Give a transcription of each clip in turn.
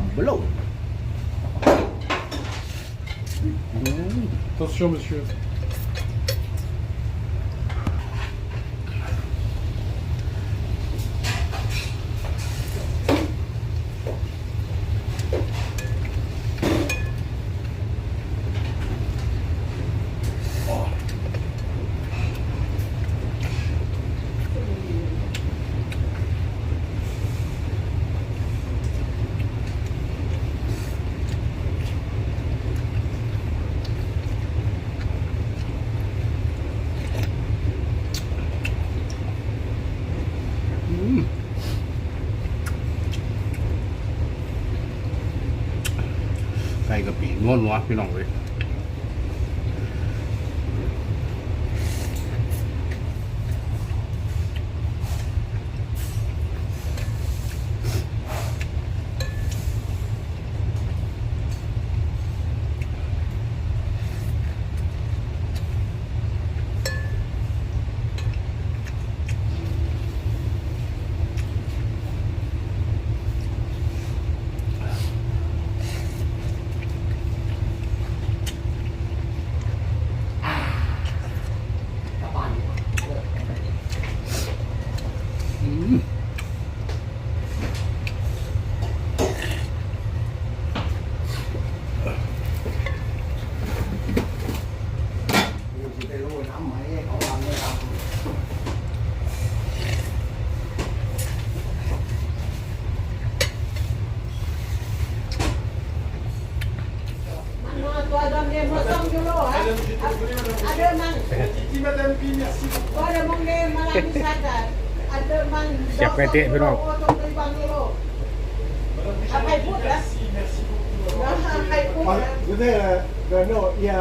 คำเบลออืม Attention, monsieur. วหนัวพี่น้องเลย อืม ไปรู้น้ำไหมเขาทำไม่ทำ Toi, donne-les, moi, 5 euros, hein. À deux mains. Dis madame Pi, merci. Toi, le monde est malade, ça, à deux mains. Chef Pété, พี่น้อง Après, vous, là. Merci, merci beaucoup. Après, vous, มัน là. คือเนี่ยเดินโน่เอีย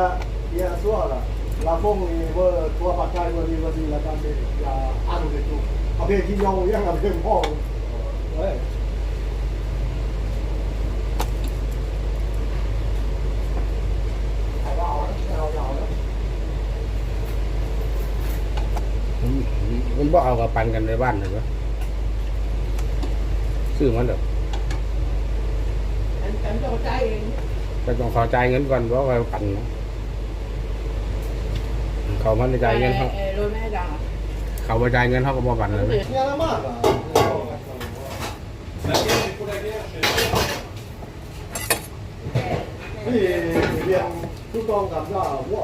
เอียซัวละลาฟงนี่เวอร์ตัวปากกายตัวนี้วันนี้ละกันเป็นยาอ่านเลยจุประเภทที่ยองยังกับเพื่อนพ่อเฮ้ยเอาเอาเอาเอา มันมัน บอกเอากับปันกันในบ้านเลยปะซื้อมันเด้อ Anh cầm cho trái em. แต่ต้องขอจ่ายเงินก่อนเพราะว่าปันเนาะเขามันจ่ายเงินเขา Rồi mẹ rằng. เขาไปจ่ายเงินเขาก็บอกปันเลยเนี่ยมากอะ La guerre, c'est pour la guerre. je- นี่เรียนผู้กองกับว่าว่า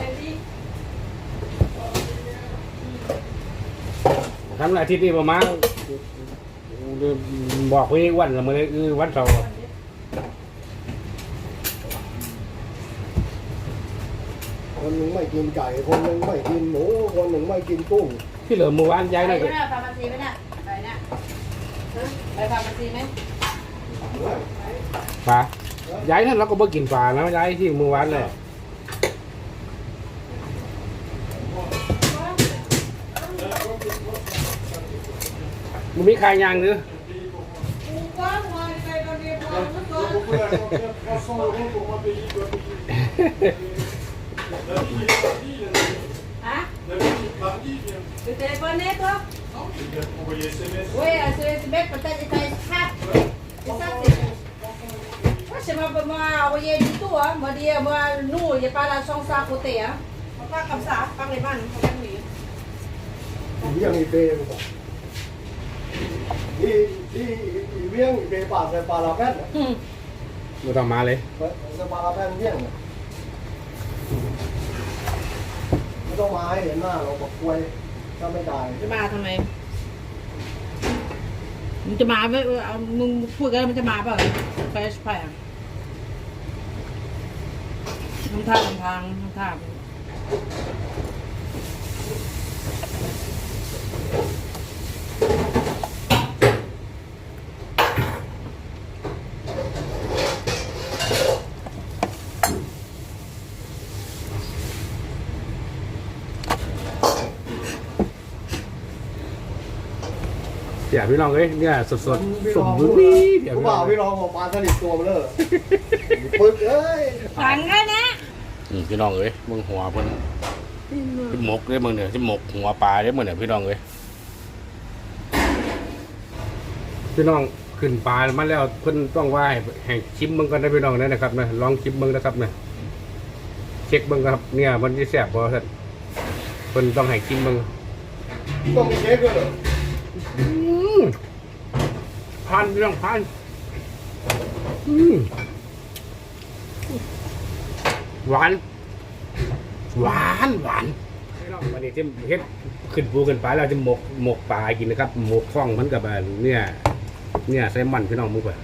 ทำอาทิตย์นี้ประมาณบอกพี่วันละมื้อนี้คือวันเสาร์คนหนึ่งไม่กินไก่ คนหนึ่งไม่กินหมู คนหนึ่งไม่กินกุ้งที่เหลือเมื่อวานย้ายไปได้ไหมล่ะฟาร์มาซีไหมน่ะไปน่ะฮะไปฟาร์มาซีไหมปลาย้ายนั่นเราก็บ่กินปลานะย้ายที่เมื่อวานเลย มันมีขายยางหรือกูก็มาไปตอนนี้พอมันก็ Beaucoup d'argent, 300 euros pour moi payer, il doit payer. La vie, la vie, la vie. ฮะ La vie, mardi, il vient. Tu téléphones toi Non, il vient de m'envoyer SMS. Oui, sur les bêtes, peut-être que tu as C'est ça, c'est Moi, c'est moi, moi, envoyé du tout, hein. Moi, dire, moi, nous, il n'y a pas la chance à côté, hein. Pas comme ça, pas les mains, pas comme lui. เวียงอีเปย์ไปก่อนที่ที่เวียงอีเปย์ป่าใส่ปลาลาแป้นน่ะ Hum. ไม่ต้องมาเลย ใส่ปลาลาแป้นเวียงน่ะไม่ต้องมาให้เห็นหน้าเราบอกควยถ้าไม่ได้จะมาทำไมมึงจะมาไหมเออเอามึงพูดกันแล้วมันจะมาเปล่าเฟสไปอะทำท่าทำทางทำท่า เดี๋ยวพี่น้องเอ้ยเนี่ยสดสดพี่สรมองบูรรู้ณ์เลยเดี๋ยวผู้พี่น้บ่าอวงพี่รองบอกปลาสลิดตัวมาเลยปึ๊กเอ้ยฝันกันนะอืมพี่น้องเอ้ยมึงหัวเพิ่นที่หมกเด้มึงเนี่ยที่หมกหัวปลาเด้มึงเนี่ยพี่น้องเอ้ยพี่น้องขึ้นปลามาแล้วเพิ่นต้องว่าให้ให้ชิมมึงก่อนนะพี่น้องนะนะครับนะลองชิมมึงนะครับนะเช็คมึงครับเนี่ยมันจะแซ่บบ่ท่านเพิ่นต้องให้ชิมมึงต้องมีเค้กด้วยเหรอ อืมผ่านพี่องผ่านหวาน หวานหวานวันนี้ที่เฮ็ดขึ้นปูขึ้นปลาเราจะหมกหมกปลากินนะครับ หมกฟ่องมันกับเนี่ย เนี่ยไซมันพี่น้องมุกอะ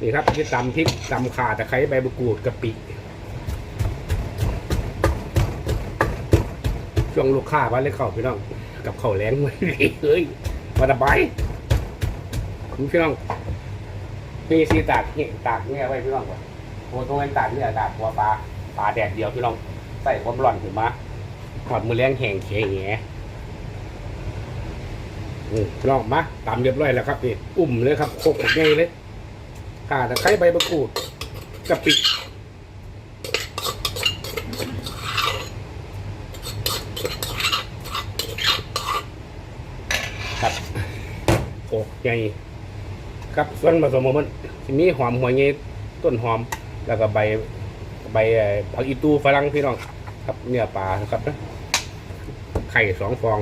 นี่ครับที่ตำพริกตำข่าตะไคร้ใบมะกรูดกะปิช่วงลูกค้าบ้านเลยเข้าพี่น้องกับข้าวแรงไว้เฮ้ย มาตะไบคุณพี่น้องมีซีตากเนี่ยตากเนี่ยไว้พี่น้องก่อนโอ้ตรงนั้นตากเนี่ยตากหัวปลาปลาแดดเดียวพี่น้องใส่ความร้อนขึ้นมาหอดมือแรงแห้งเฉยแหงอืมพี่น้องมาตามเรียบร้อยแล้วครับนี่ อุ่มเลยครับโคกง่ายเลยข่าตะไคร้ใบมะกรูดกะปิครับโคก ใหญ่ครับส่วนผสมของมันทีนี้หอมหัวใหญ่ต้นหอม แล้วก็ใบใบเอ่อผักอีตูฝรั่งพี่น้องครับเนื้อปลานะครับนะไข่สองฟอง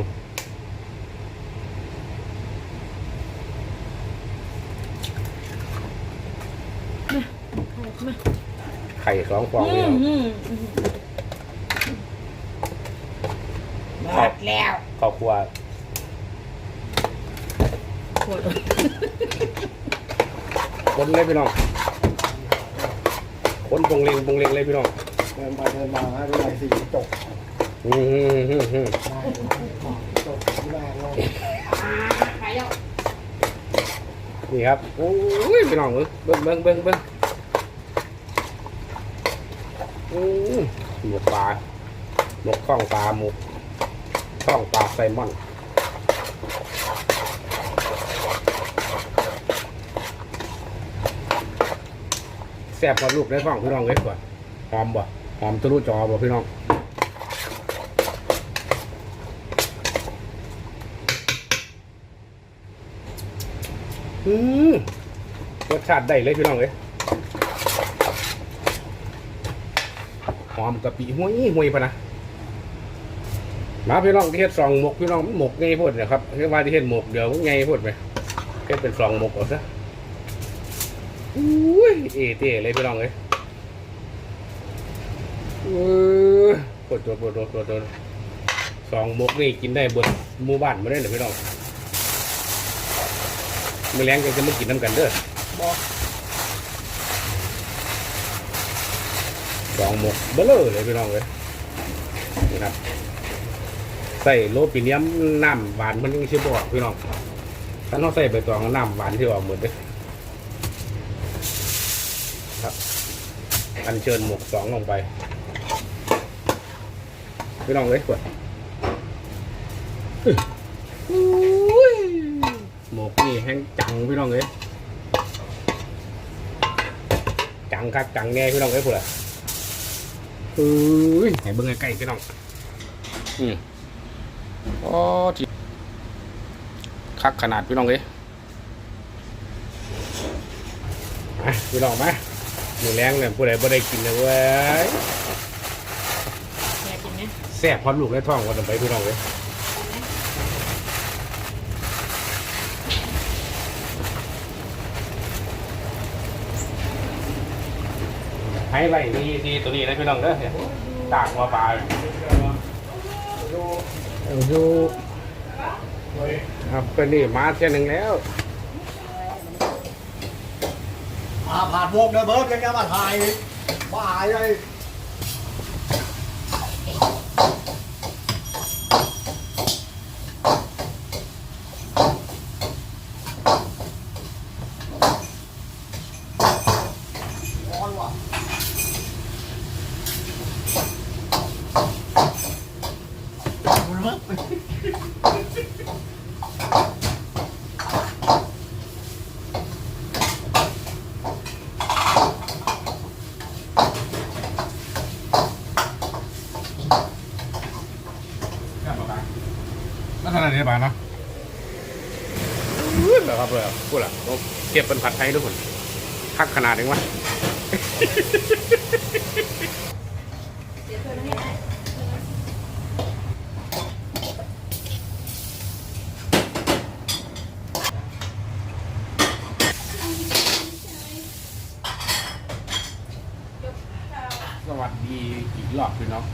มาไข่สองฟองอืพี่มน้องอืมหมดแล้วข้าวคั่ว หมดคนเลยพี่น้องคนปงเลงปงเลงเลยพี่น้องเดินไปเดินมาให้เป็นไรสีตกอืมฮึ่มฮึ่มฮึ่มตกแรงเลยไปแล้วนี่ครับโอ้ยพี่น้องเอ้ยเบิ้งเบิ้งเบิ้งเบิ้งอืมหมกปลาหมกข้องปลาหมกข้องปลาไซมอน แซ่บกว่าลูกได้ฟ้องพี่น้องเลยกว่าหอมบ่หอมทะลุจอบ่พี่น้องอืมรสชาติได้เลยพี่น้องเลยหอมกะปิห้วยห้วยพะนะมาพี่น้องที่เฮ็ดซองหมกพี่น้องหมกไงพูดนะครับเรียกว่าที่เฮ็ดหมกเดี๋ยวไงพูดไปเฮ็ดเป็นซองหมกเอาซะ อุ้ยเอเต้เลยพี่น้องเลยเออปวดตัวปวดตัวปวดตัวซองมกนี่กินได้บิดหมู่บ้านมาได้เหรอพี่น้องมือแรงก็จะมากินน้ำกันเด้อบอกสองหมกเบลอเลยพี่น้องเลยนี่ครับใส่โลปิเนียมน้ำหวานมันยังชื่อบอกพี่น้องถ้าเราใส่ใบตองน้ำหวานที่ออกหมดเลย ครับ อันเชิญหมกสองลงไปพี่น้องเลยกดอุ้ยหมกนี่แห้งจังพี่น้องเลยจังครับจังแน่พี่น้องเอ้ยพูดอะเอ้ยไหนเบิ่งใกล้ๆพี่น้องอืมอ๋อที่คักขนาดพี่น้องเอ้ยอะพี่น้องมาหมู แรงเนี่ยผู้ใดบ่ได้กินเลยเว้ยอยากกินไหมแซ่บพอดลูกในท้องวันไปพี่น้องเอ้ยให้ไรนี่ดีตัวนี้นะพี่น้องเด้อเนี่ยตากหัวปลาดูเอาดูครับก็นี่มาเท่ยหนึ่งแล้ว อา ผ่านวงเดอะเบิร์ดยังจะมาถ่ายบ้าเลยร้อนว่ะ นี้บาเนาะอื้อเหรอครับเพื่อนพูดล่ะต้องเทียบเป็นผัดไทยทุกคนคักขนาดนึงวะเดี๋ยวเธอไม่ให้สวัสดีอีกรอบพี่น้อง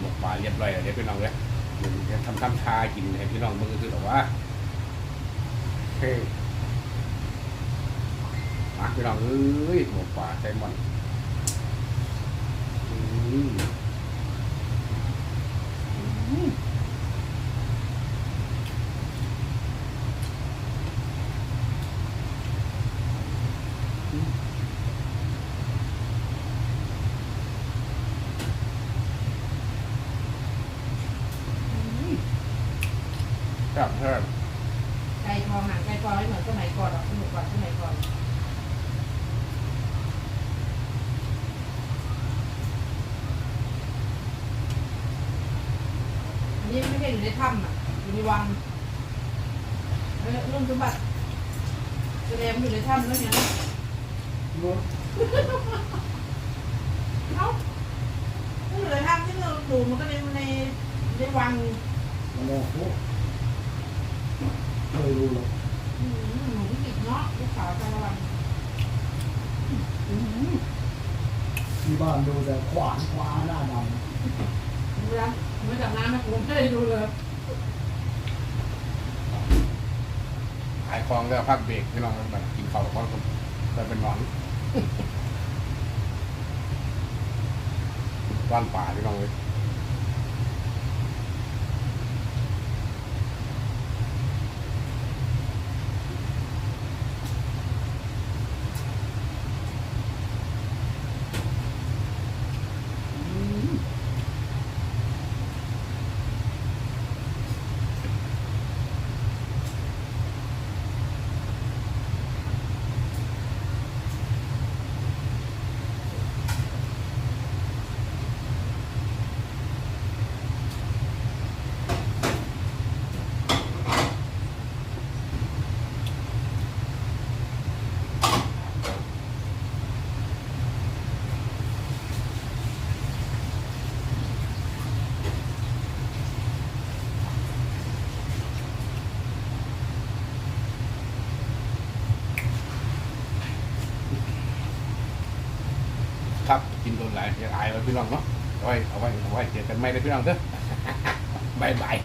หมกปลาเรียบร้อยแล้วเดี๋ยวพี่น้องเลยเดี๋ยว จะทำทำชากินให้พี่น้องมันก็คือแบบว่าเฮ้ยมาพี่น้องเอ้ยหมกป่าไซมอนอืม ครับเพิ่มไก่ทองหางไก่ทองไม่เหมือนสมัยก่อนหรอกสนุกกว่าสมัยก่อนอันนี้ไม่ใช่อยู่ในถ้ำอะอยู่ในวังเออลุงสมบัติแสดงอยู่ในถ้ำแล้วเนี่ยนะเนาะเอ้าถ้าอยู่ในถ้ำที่เราดูมันก็ในในในวัง มันเนี่ยโอ้ ไม่รู้หรอกอืมหนูผิดเนาะลูกสาวตะวันที่บ้านดูแต่ขวานขวาหน้าดดูนะไม่จากน้ำนะผมไม่ได้ดูเลยขายของแล้วพักเบรกพี่น้องแบบกินข้าวกับข้าวต้มแต่เป็นหนอนบ้านป่าพี่น้องเลย อย่าอายไว้พี่น้องเนาะเอาไว้เอาไว้เอาไว้เจอกันไม่ได้พี่น้องเด้อบายบาย